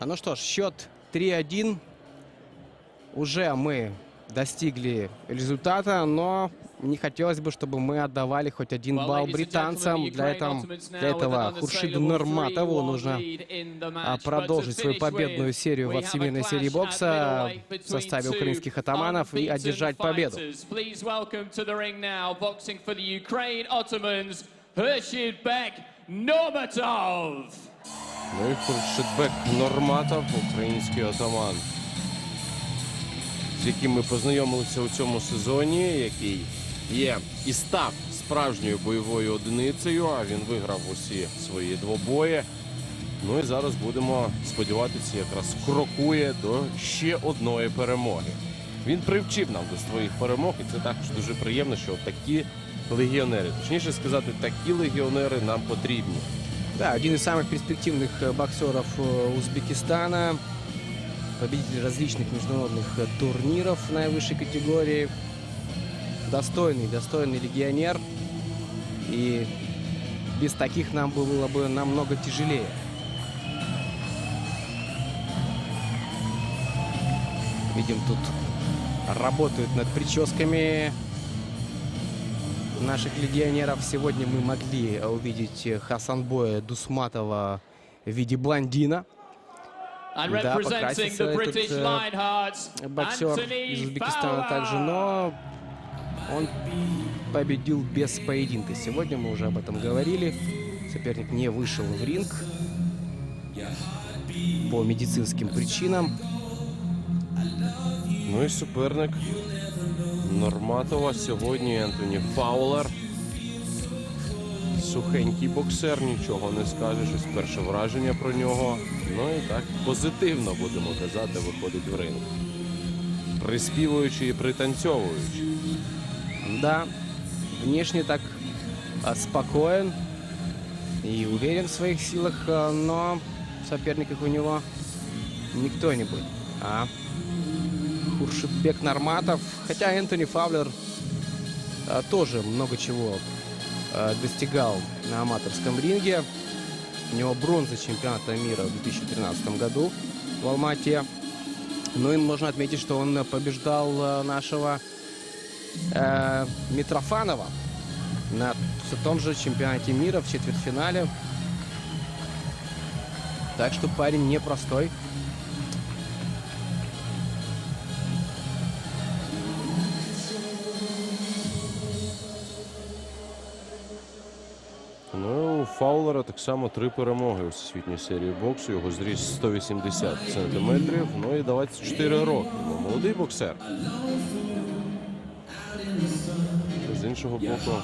А Ну что ж, счет 3-1. Уже мы достигли результата, но не хотелось бы, чтобы мы отдавали хоть один балл британцам. Для этого, для этого Хуршиду Нурматову нужно продолжить свою победную серию во всемирной серии бокса в составе украинских атаманов и одержать победу. Please welcome to Ну і Хуршидбек Норматов, український отаман, з яким ми познайомилися у цьому сезоні, який є і став справжньою бойовою одиницею, а він виграв усі свої двобої. Ну і зараз будемо сподіватися, якраз крокує до ще одної перемоги. Він привчив нам до своїх перемог, і це також дуже приємно, що такі легіонери, точніше сказати, такі легіонери нам потрібні. Да, один из самых перспективных э, боксеров э, Узбекистана, победитель различных международных э, турниров наивысшей категории, достойный, достойный легионер. И без таких нам было бы намного тяжелее. Видим, тут работают над прическами наших легионеров. Сегодня мы могли увидеть э, Хасанбоя Дусматова в виде блондина. Да, покрасился этот, э, Боксер из Узбекистана также, но он победил без поединка. Сегодня мы уже об этом говорили. Соперник не вышел в ринг по медицинским причинам. Ну і суперник Норматова сьогодні Ентоні Фаулер. Сухенький боксер, нічого не скажеш. Ось перше враження про нього. Ну і так позитивно будемо казати, виходить в ринг. Приспівуючи і пританцьовуючи. Да, внешне так спокоен и уверен в своих силах, но в соперниках у него не кто-нибудь, а Хуршидбек Норматов. Хотя Энтони Фавлер а, тоже много чего а, достигал на аматорском ринге. У него бронза чемпионата мира в 2013 году в Алмате. Ну и можно отметить, что он побеждал а, нашего э, Митрофанова на том же чемпионате мира в четвертьфинале. Так что парень непростой. Фаулера так само три перемоги у всесвітній серії боксу. Його зріст 180 сантиметрів. Ну і 24 роки. Ну, молодий боксер. З іншого боку,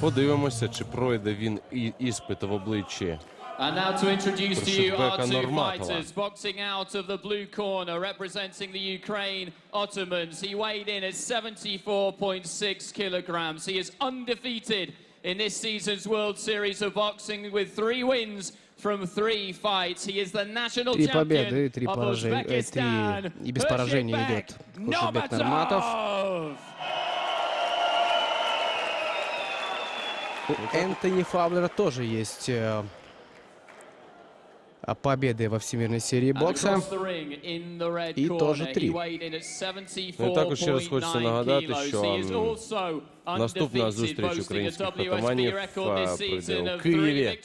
подивимося, чи пройде він і іспит в обличчі And now to introduce to you our two fighters, boxing out of the blue corner, representing the Ukraine Ottomans. He weighed in at 74.6 kilograms. He is undefeated in this season's World Series of Boxing with three wins from three fights. He is the national Три champion победы, три of поражения, э, Uzbekistan. три- и без поражения Hershidbek идет Хуршидбек Нурматов. Normatov. У Энтони Фавлера тоже есть э, а, победы во всемирной серии бокса. теж he три. Ну, і також ще раз 74.9 хочеться нагадати, що, наступна зустріч українських пройде season у Києві.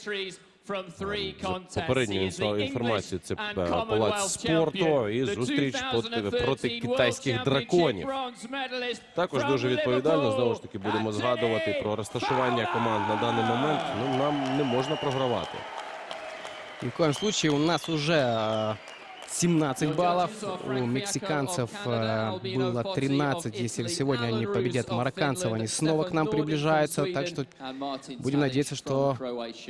попередньою the інформацією, це палац спорту і зустріч проти, 2013 проти китайських драконів. Також дуже відповідально знову ж таки будемо згадувати про розташування команд на даний момент. Ну нам не можна програвати. Ни в коем случае у нас уже э, 17 баллов. У мексиканцев э, было 13. Если сегодня они победят марокканцев, они снова к нам приближаются. Так что будем надеяться, что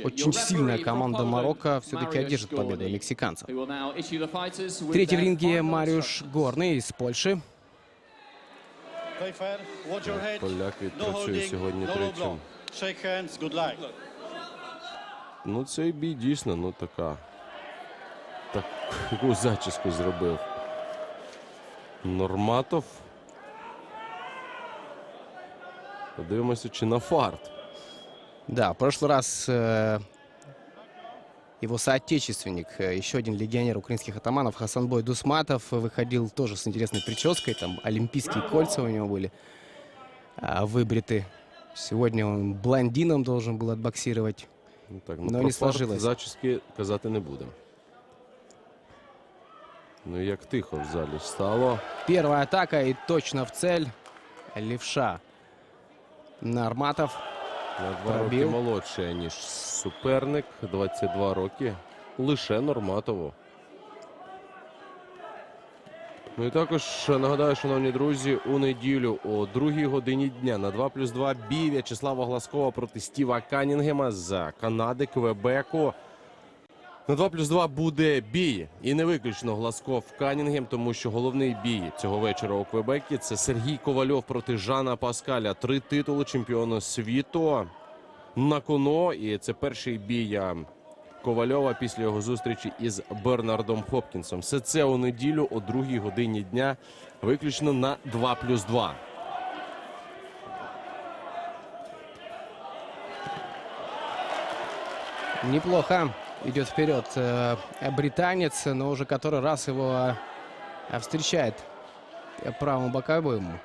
очень сильная команда Марокко все-таки одержит победу у мексиканцев. Третий в ринге Мариуш Горный из Польши. Play fair, watch your head. Поляк No відпрацює holding, сьогодні no low тричі. blow. Shake hands, good luck. Ну цей бій дійсно ну така. Таку зачіску зробив. Норматов. Подивимося, чи на фарт. Да, в прошлый раз э, его соотечественник, э, еще один легионер украинских атаманов Хасанбой Дусматов э, выходил тоже с интересной прической. Там олимпийские кольца у него были а, выбриты. Сегодня он блондином должен был отбоксировать. Ну, так, Ну, про не фарт сложилось. Зачіски казати не будемо. Ну як тихо в залі стало. Первая атака и точно в цель. Левша. Нарматов. На два роки Пробив. молодший, ніж суперник. 22 роки. Лише Норматово. Ну і також нагадаю, шановні друзі, у неділю о другій годині дня на 2 плюс 2 бій В'ячеслава Гласкова проти Стіва Канінгема з Канади, Квебеку. На 2 плюс 2 буде бій. І не виключно Гласков Канінгем, тому що головний бій цього вечора у Квебекі це Сергій Ковальов проти Жана Паскаля. Три титули чемпіона світу на коно. І це перший бій Ковальова після його зустрічі із Бернардом Хопкінсом. Все це у неділю о другій годині дня, виключно на 2 плюс 2. Неплохо идет вперед э, британец, но уже который раз его э, встречает э, правому боковому.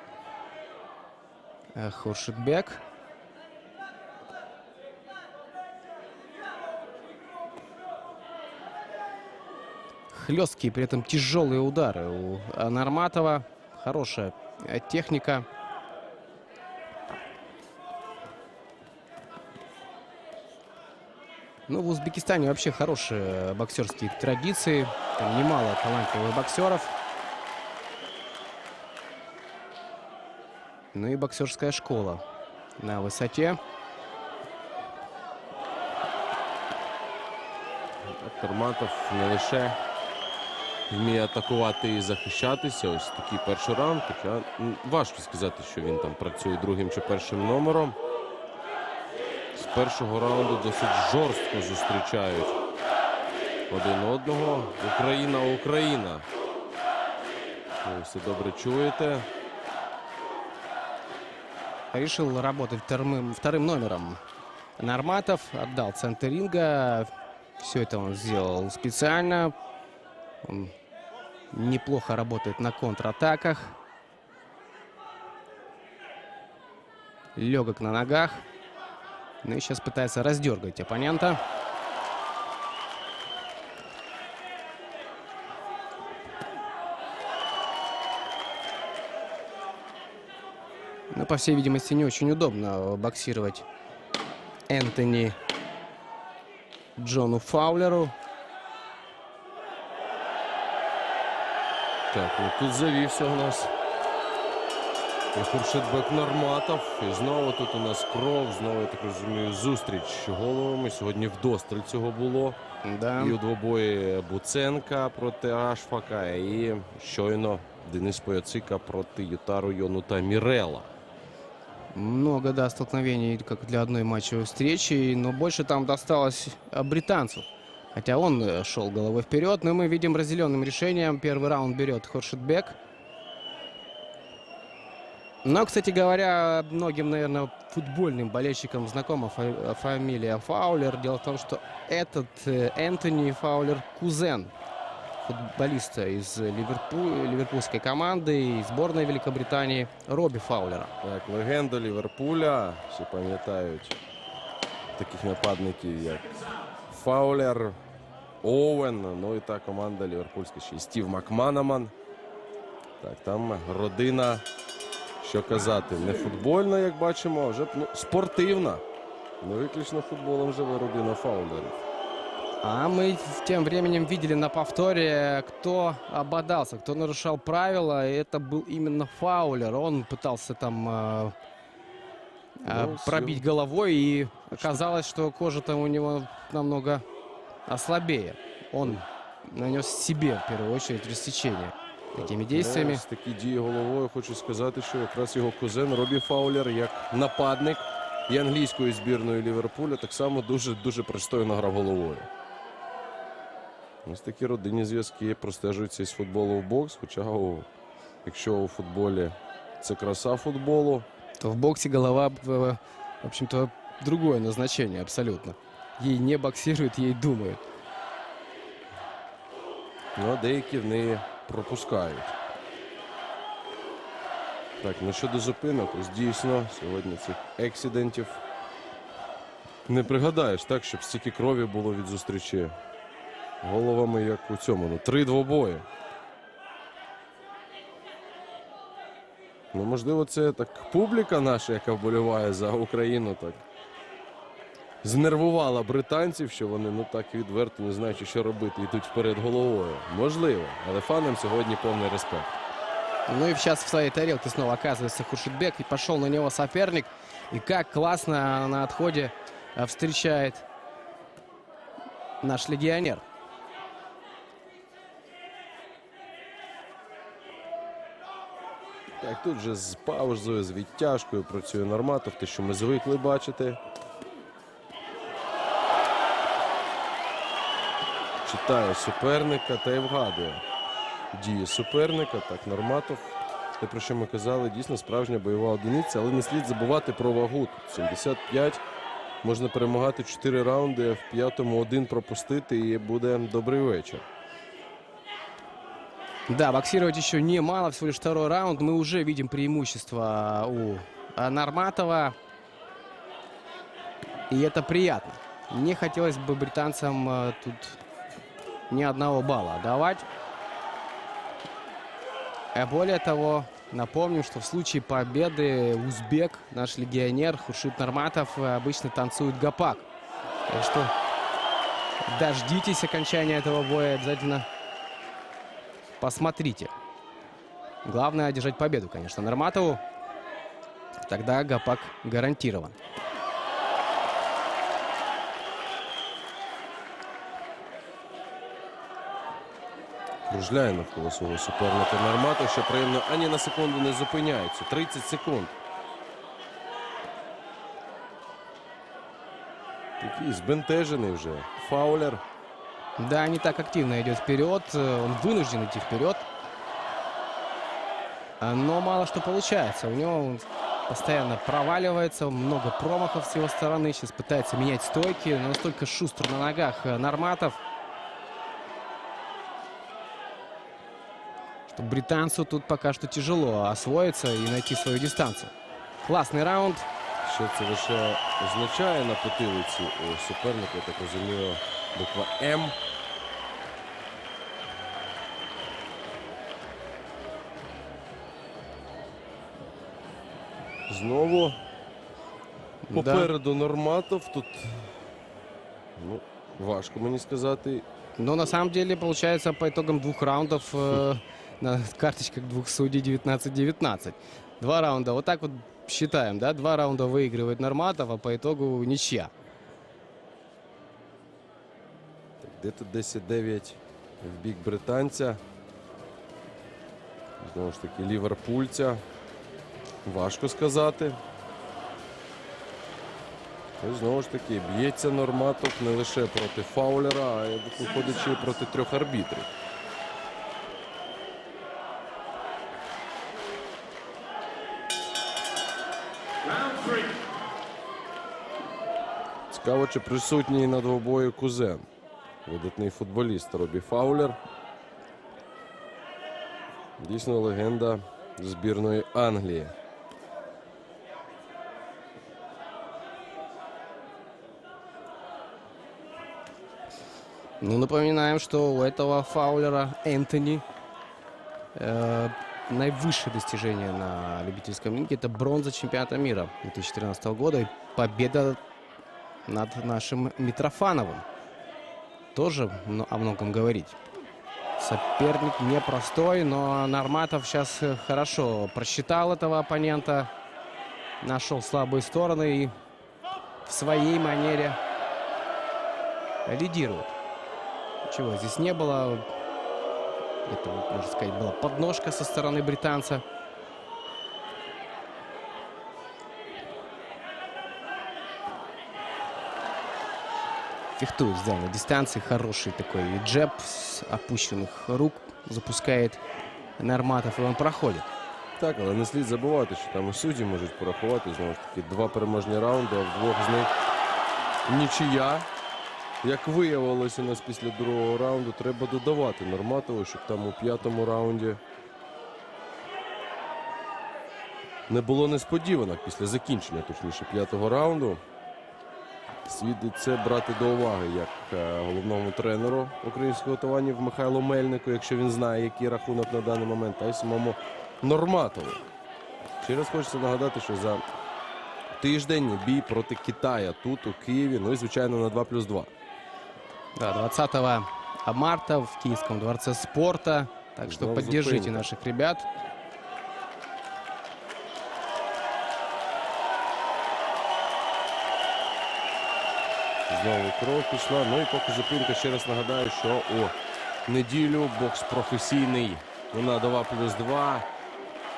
Хлесткие, при этом тяжелые удары у э, Норматова. Хорошая э, техника. Ну, в Узбекистане вообще хорошие боксерские традиции. Там немало талантливых боксеров. Ну и боксерская школа на высоте. Норматов не лише вміє атакувати і захищатися. Ось такий перший раунд. Хоча м, важко сказати, що він там працює другим чи першим номером. З першого раунду досить жорстко зустрічають один одного. Україна, Україна. Ви все добре чуєте. Решил работать вторым, вторым номером. Норматов отдал центр ринга. Все это он сделал специально. Он неплохо работает на контратаках. Легок на ногах. Ну и сейчас пытается раздергать оппонента. Ну, по всей видимости, не очень удобно боксировать Энтони Джону Фаулеру. Так, ну тут завівся у нас. І Хуршитбек Норматов. І знову тут у нас кров, знову, я так розумію, зустріч головами. Сьогодні вдосталь цього було. Да. І у двобої Буценка проти Ашфака. І щойно Денис Пояцика проти Ютару Йонута Мірела. Много, да, столкновений, как для одной матчевой встречи, но больше там досталось а, британцу. Хотя он э, шел головой вперед, но мы видим разделенным решением. Первый раунд берет Хоршитбек. Но, кстати говоря, многим, наверное, футбольным болельщикам знакома фа- фамилия Фаулер. Дело в том, что этот э, Энтони Фаулер кузен футболиста из Ливерпу- ливерпульской команды и сборной Великобритании Робби Фаулера. Так, легенда Ліверпуля. Всі пам'ятають таких нападників, як Фаулер, Оуен. Ну і та команда Ліверпульська ще й Стів Макманаман. Так, там родина, що казати, не футбольна, як бачимо, а вже ну, спортивна. Не виключно футболом живе родина Фаулерів. А мы тем временем видели на повторе, кто ободался, кто нарушал правила. И это был именно Фаулер. Он пытался там э, э, Ну, пробить сил- головой, и оказалось, что кожа там у него намного ослабее. Он нанес себе, в первую очередь, рассечение этими действиями. Ну, такі дії головою хочу сказати, що якраз його кузен Робі Фаулер, як нападник і англійської збірної Ліверпуля, так само дуже дуже пристойно грав головою. Ось такі родинні зв'язки простежуються із футболу в бокс. Хоча, у, якщо у футболі це краса футболу, То в боксе голова, в в общем-то, другое назначение абсолютно. Ей не боксируют, ей думают. Ну, а деякі в неї пропускають. Так, ну щодо зупинок, ось дійсно, сьогодні цих ексидентів не пригадаєш, так, щоб стільки крові було від зустрічі головами, як у цьому. Ну, три двобої. Ну, можливо, це так публіка наша, яка вболіває за Україну, так знервувала британців, що вони ну так відверто не знаючи, що робити, йдуть вперед головою. Можливо, але фанам сьогодні повний респект. Ну и сейчас в своей тарелке снова оказывается Хуршитбек. И пошел на него соперник. И как классно на отходе встречает наш легионер. Так, тут же з паузою, з відтяжкою працює Норматов, те, що ми звикли бачити. Читає суперника та й вгадує дії суперника. Так, Норматов. Те, про що ми казали, дійсно справжня бойова одиниця, але не слід забувати про вагу. Тут 75. Можна перемагати 4 раунди, а в п'ятому один пропустити і буде добрий вечір. Да, боксировать еще немало, всего лишь второй раунд. Мы уже видим преимущество у а, Норматова. И это приятно. Не хотелось бы британцам э, тут ни одного балла давать. А более того, напомним, что в случае победы узбек, наш легионер Хуршит Норматов, э, обычно танцует гопак. Так что дождитесь окончания этого боя обязательно Посмотрите. Главное одержать победу, конечно, Норматову. Тогда Гапак гарантирован. Кружляє навколо свого суперника Норматов, що приємно ані на секунду не зупиняється. 30 секунд. Такий збентежений вже. Фаулер. Да, не так активно идет вперед. э, Он вынужден идти вперед. А, Но мало что получается. У него он постоянно проваливается. Много промахов с его стороны. Сейчас пытается менять стойки. Но настолько шустр на ногах э, британцу тут пока что тяжело освоиться и найти свою дистанцию. Классный раунд. Що це лише означає на потилиці у суперника, я так розумію, буква М. Знову Да. попереду Норматов. Тут ну, важко мені сказати. Но на самом деле, получается, по итогам двух раундов э, на карточках двух судей 19-19. Два раунда. Вот так вот считаем, да? Два раунда выигрывает Норматов, а по итогу ничья. Так, де тут 10-9 в бік британця. Знову ж таки, ліверпульця. Важко сказати. І знову ж таки, б'ється Норматов не лише проти Фаулера, а ще проти трьох арбітрів. Цікаво, чи присутній на двобої кузен. Видатний футболіст Робі Фаулер. Дійсно легенда збірної Англії. Ну, напоминаем, что у этого фаулера Энтони э, наивысшее достижение на любительском ринге. Это бронза чемпионата мира 2013 года и победа над нашим Митрофановым. Тоже о многом говорить. Соперник непростой, но Норматов сейчас э, хорошо просчитал этого оппонента, нашел слабые стороны и в своей манере лидирует. Чего здесь не было. Это, можно сказать, была подножка со стороны британца. Фехтует да, на дистанции. Хороший такой джеб с опущенных рук запускает Норматов, и он проходит. Так, але не слід забувати, що там і судді можуть порахувати знову ж таки два переможні раунди, а в двох з них нічия. як виявилось у нас після другого раунду, треба додавати Норматову, щоб там у п'ятому раунді не було несподіванок після закінчення, точніше, п'ятого раунду. Слід це брати до уваги як е, головному тренеру українського таванів Михайлу Мельнику, якщо він знає, який рахунок на даний момент, та й самому Норматову. Ще раз хочеться нагадати, що за тиждень бій проти Китая тут, у Києві, ну і звичайно на 2 плюс 2. Да, 20 марта в Киевском дворце спорта. Так что поддержите наших ребят. Знову кров пішла. Ну і поки зупинка, ще раз нагадаю, що у неділю бокс професійний на 2 плюс 2.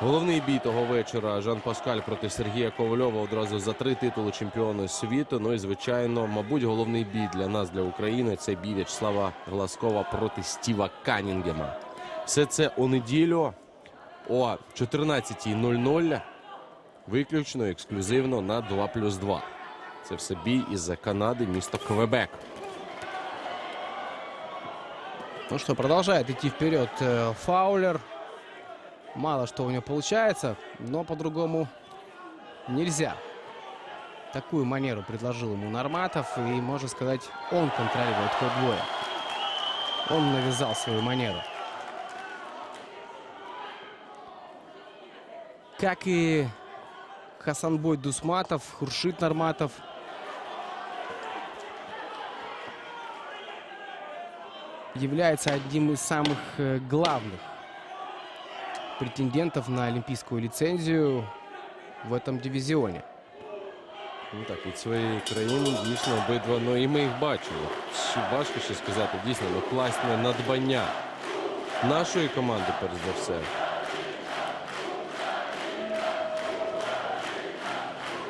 Головний бій того вечора Жан Паскаль проти Сергія Ковальова одразу за три титули чемпіона світу. Ну і звичайно, мабуть, головний бій для нас, для України. Це бій В'ячеслава Гласкова проти Стіва Канінгема. Все це у неділю о 14.00. Виключно ексклюзивно на 2 плюс 2. Це все бій із Канади, місто Квебек. Ну что, продолжает идти вперед э, Фаулер. Мало что у него получается, но по-другому нельзя. Такую манеру предложил ему Норматов, и, можно сказать, он контролирует ход боя. Он навязал свою манеру. Как и Хасанбой Дусматов, Хуршит Норматов. является одним из самых э, главных претендентов на олимпийскую лицензию в этом дивизионе. Ну так, від своєї країни дійсно обидва. Ну і ми їх бачили. Ще важко ще сказати, дійсно, ну класне надбання нашої команди, перш за все.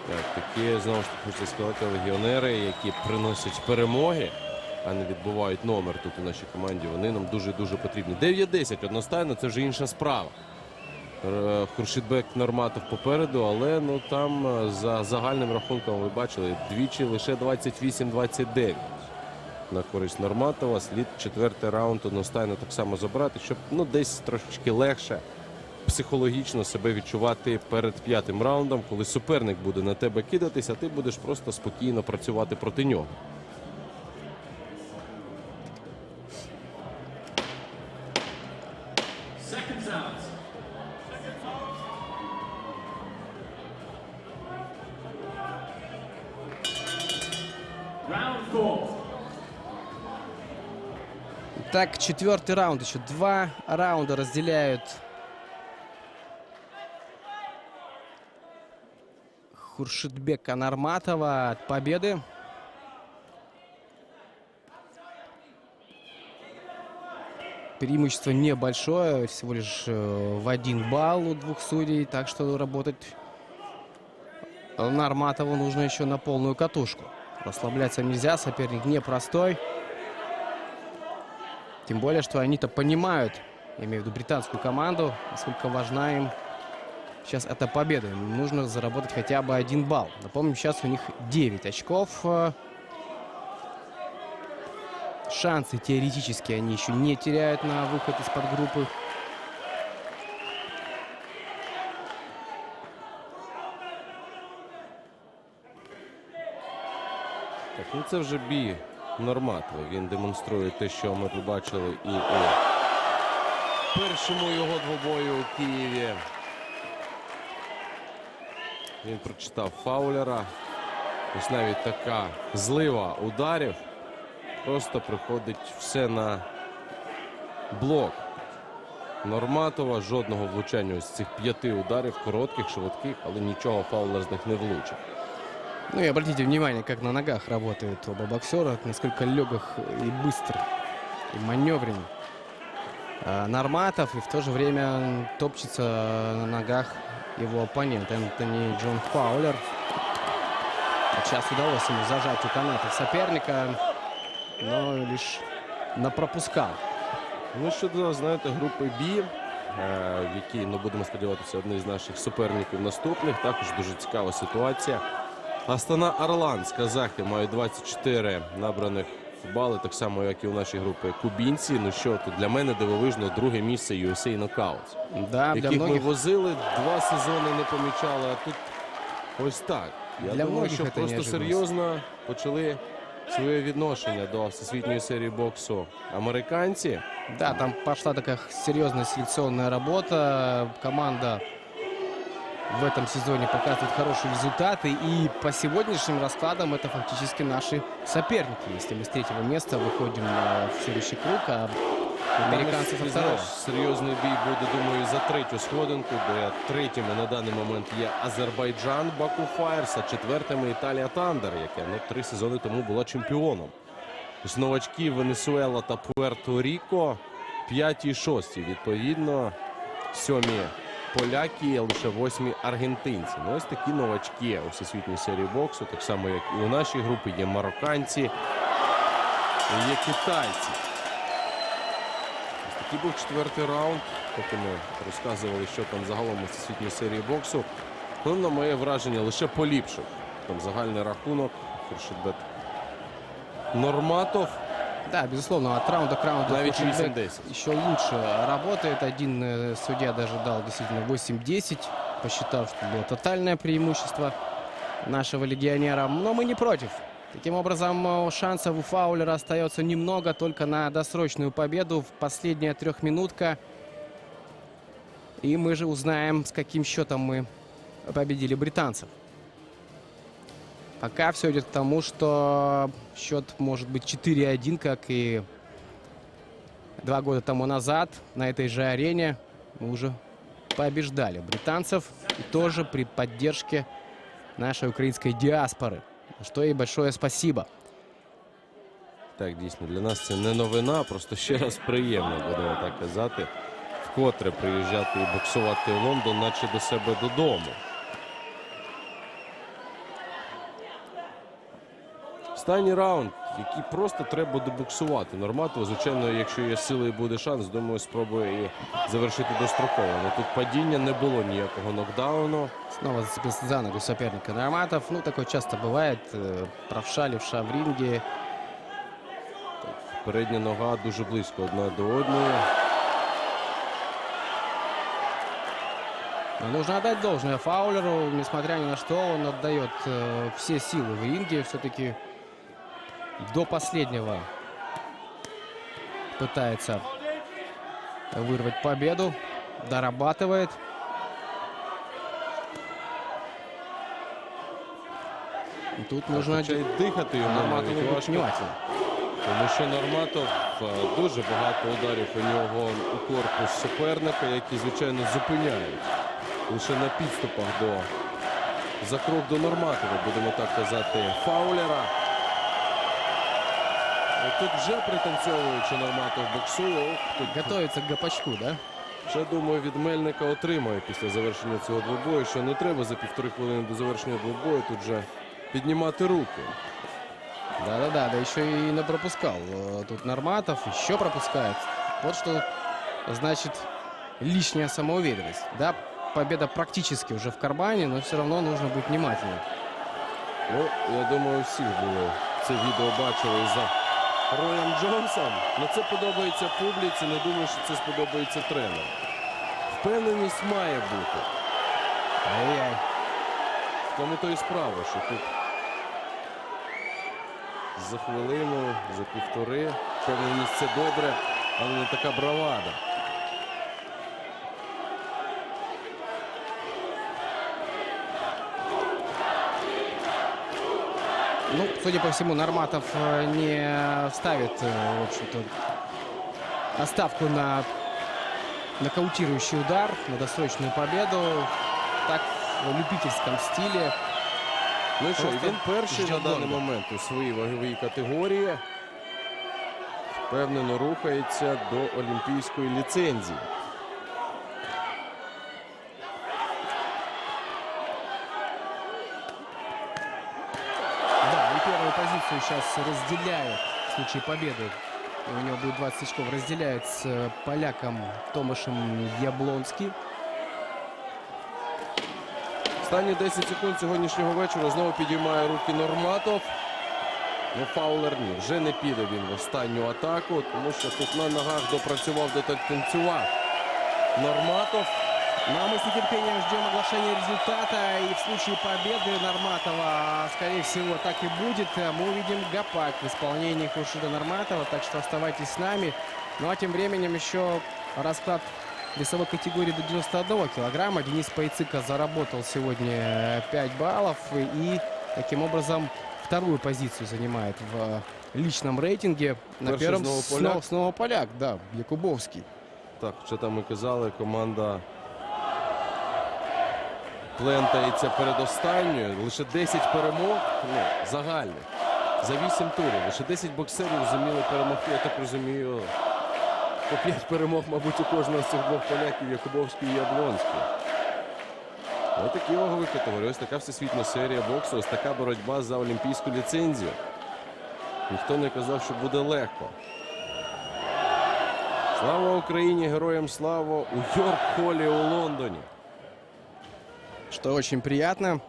Так, такі, знову ж таки, хочеться сказати, легіонери, які приносять перемоги, а не відбувають номер тут у нашій команді. Вони нам дуже-дуже потрібні. 9-10 одностайно, це вже інша справа. Хуршидбек Норматов попереду, але ну там е, за загальним рахунком ви бачили двічі лише 28-29 на користь Норматова. Слід четвертий раунд одностайно так само забрати, щоб ну десь трошечки легше психологічно себе відчувати перед п'ятим раундом, коли суперник буде на тебе кидатися, а ти будеш просто спокійно працювати проти нього. Так, четвертый раунд. Еще два раунда разделяют Хуршидбека Норматова от победы. Преимущество небольшое, всего лишь э, в один балл у двух судей, так что работать Норматову нужно еще на полную катушку. Расслабляться нельзя, соперник непростой. Тем более, что они-то понимают, я имею в виду британскую команду, насколько важна им сейчас эта победа. Им нужно заработать хотя бы один балл. Напомню, сейчас у них 9 очков. Шансы теоретически они еще не теряют на выход из-под группы. Ну це вже бій Він демонструє те, що ми побачили і у першому його двобою у Києві. Він прочитав фаулера. Ось навіть така злива ударів. Просто приходить все на блок. Норматова жодного влучання ось цих п'яти ударів, коротких, швидких, але нічого фаулер з них не влучив. Ну и обратите внимание, как на ногах работают оба боксера, насколько легок и быстр, и маневрен а, Норматов, и в то же время топчется на ногах его оппонент Энтони Джон Фаулер. Вот Сейчас удалось ему зажать у канатов соперника, но лишь напропускал. Ну, щодо, знаєте, групи Бі, е, в якій, ну, будемо сподіватися, одний з наших суперників наступних. Також дуже цікава ситуація. Астана Арлан з казахи мають 24 набраних бали, так само, як і у нашій групі кубінці. Ну що тут для мене дивовижно друге місце USA Knockouts, Да, для яких ми возили, два сезони не помічали, а тут ось так. Я Для думаю, що просто серйозно почали своє відношення до всесвітньої серії боксу американці. Да, там пошла такая серьезная селекционная работа. Команда в этом сезоне показывает хорошие результаты. И по сегодняшним раскладам это фактически наши соперники. Если мы с третьего места выходим э, в следующий круг, а американцы со Ти второго. знаєш, серйозний бій буде, думаю, за третю сходинку, де третіми на даний момент є Азербайджан Баку Фаєрс, а четвертими Італія Тандер, яка ну, три сезони тому була чемпіоном. Ось новачки Венесуела та Пуерто-Ріко, п'яті і шості. Відповідно, сьомі поляки, а лише восьмі аргентинці. Ну, ось такі новачки у всесвітній серії боксу, так само, як і у нашій групі, є марокканці, є китайці. Ось такий був четвертий раунд, поки ми розказували, що там загалом у всесвітній серії боксу. На моє враження лише поліпшив. Там загальний рахунок. Фуршетбет Норматов. Да, безусловно, от раунда к раунду Навіть Фуршетбек 8-10. еще лучше работает. Один э, судья даже дал действительно 8-10, посчитав, что было тотальное преимущество нашего легионера. Но мы не против. Таким образом, э, шансов у Фаулера остается немного, только на досрочную победу в последняя трехминутка. И мы же узнаем, с каким счетом мы победили британцев. Пока все идет к тому, что счет может быть 4-1, как и два года тому назад на этой же арене мы уже побеждали британцев и тоже при поддержке нашей украинской диаспоры. За Что ей большое спасибо. Так, дійсно, для нас це не новина, просто ще раз приємно, будемо так казати. Вкотре приїжджати і боксувати в Лондон, наче до себе додому. Останній раунд, який просто треба добуксувати. Норматово, звичайно, якщо є сили і буде шанс, думаю, спробує і завершити достроково. Але тут падіння не було ніякого нокдауну. Снова зацепился за ногу соперника Норматов. Ну, такое часто бывает. э, Правша, левша в ринге. Передня нога дуже близько одна до одної. Но нужно отдать должное Фаулеру. Несмотря ни на что, он отдает э, все силы в ринге. Все-таки до последнего пытается вырвать победу. Дорабатывает. И Тут нужно Хоча й дихати йому Норматову навіть быть важко. внимательно. Тому що Норматов е, дуже багато ударів у нього у корпус суперника, які, звичайно, зупиняють лише на підступах до за крок до Норматова, будемо так казати, Фаулера. І Тут вже пританцьовуючи Норматов боксує. Ох, тут Готовится к гопачку, да? ще думаю, від Мельника отримає після завершення цього двобою, що не треба за півтори хвилини до завершення двобою тут вже піднімати руки. Да-да-да, да еще и не пропускал. Э, Тут Норматов еще пропускает. Вот что значит лишняя самоуверенность. Да, победа практически уже в кармане, но все равно нужно быть внимательным. Ну, я думаю, всі були це відео бачили за Роєм Джонсом. Ну це подобається публіці. Не думаю, що це сподобається тренеру. Впевненість має бути. Ай-яй. В тому то і справа, що тут за хвилину, за півтори. Впевненість це добре, але не така бравада. Ну, судя по всему, Норматов э, не ставит, э, в общем-то, оставку на нокаутирующий удар, на досрочную победу. Так, в любительском стиле. Ну що, і він перший на даний момент у своїй ваговій категорії. Впевнено рухається до олімпійської ліцензії. Да, и первую позицию сейчас разделяет в случае победы. У него будет 20 очков. Разделяет с э, поляком Томашем Яблонский. Останні 10 секунд сьогоднішнього вечора знову підіймає руки Норматов. Ну, Фаулер ні, вже не піде він в останню атаку, тому що тут на ногах допрацював до танцював. Норматов. Ну а мы с нетерпением ждем оглашения результата. И в случае победы Норматова, скорее всего, так и будет. Мы увидим Гапак в исполнении Хуршида Норматова. Так что оставайтесь с нами. Ну а тем временем еще расклад весовой категории до 91 килограмма. Денис Пайцыка заработал сегодня 5 баллов. И таким образом вторую позицию занимает в личном рейтинге. На Перший первом снова снова, поляк. снова поляк, да, Якубовский. Так, що там ми казали, команда плентається перед останньою. Лише 10 перемог, ну, загальних. За 8 турів. Лише 10 боксерів зуміли перемогти. Я так розумію, по 5 перемог, мабуть, у кожного з цих двох поляків Якубовський і Яблонський. Ось такі вагові категорії. Ось така всесвітня серія боксу, ось така боротьба за олімпійську ліцензію. Ніхто не казав, що буде легко. Слава Україні! Героям слава у Йорк-Холі у Лондоні. Что очень приятно.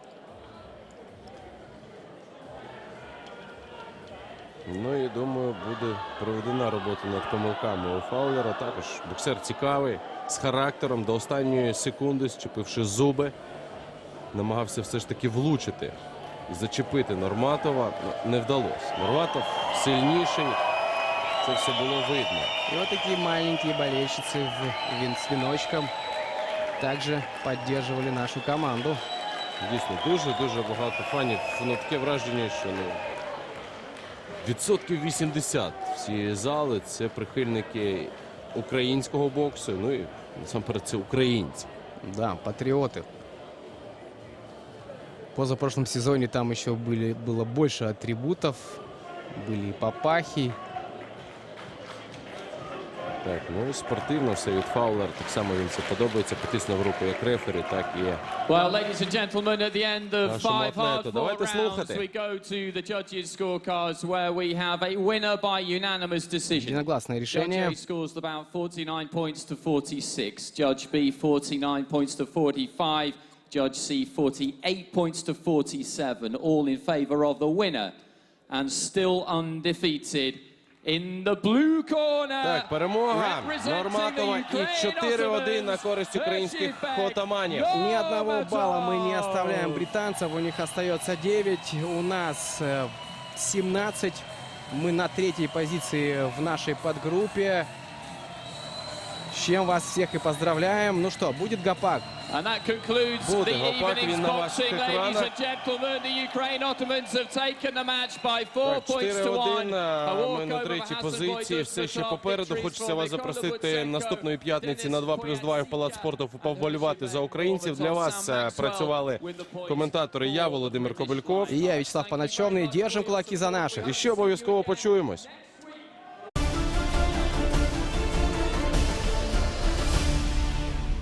Ну і думаю, буде проведена робота над помилками у Фаулера. Також боксер цікавий, з характером до останньої секунди, зчепивши зуби, намагався все ж таки влучити і зачепити Норматова. Ну, Не вдалося. Норматов сильніший. Це все було видно. И вот такие маленькие болельщицы в веночком также поддерживали нашу команду. Дійсно, дуже-дуже багато фанів. Ну, таке враження, що ну, відсотків 80 всієї зали це прихильники українського боксу. Ну і насамперед це українці. Да, патриоты. В позапрошлом сезоне там еще были, было больше атрибутов. Были и папахи. Так, ну і спортивно все від Фаулер. Так само він це подобається. Потиснув руку як рефері, так і Well, ladies and gentlemen, at the end of Нашому five hard атлету. fought Давайте rounds, слухати. we go to the judges' scorecards where we have a winner by unanimous decision. Единогласное Judge решение. A scores about 49 points to 46. Judge B 49 points to 45. Judge C 48 points to 47. All in favour of the winner. And still undefeated in the blue corner. так, перемога representing Норматова the і Ukraine 4-1 на Ottomans, користь українських Перший отаманів. бек. Ни одного балла мы не Норматов. оставляем британцев. У них остается 9. У нас э, 17. Мы на третьей позиции в нашей подгруппе. С чем вас всех и поздравляем. Ну что, будет гопак. And that concludes Буде the evening's boxing, ladies and gentlemen. The Ukraine Ottomans have taken the match by four Так, points to one. Ми на третій позиції. Все ще попереду. Хочеться вас запросити наступної п'ятниці на 2 плюс 2 в Палац спорту and поболювати за українців. Для вас е, працювали коментатори. Я Володимир Кобильков. И я, Вячеслав Поначевный. Держим кулаки за наших. І ще обов'язково почуємось.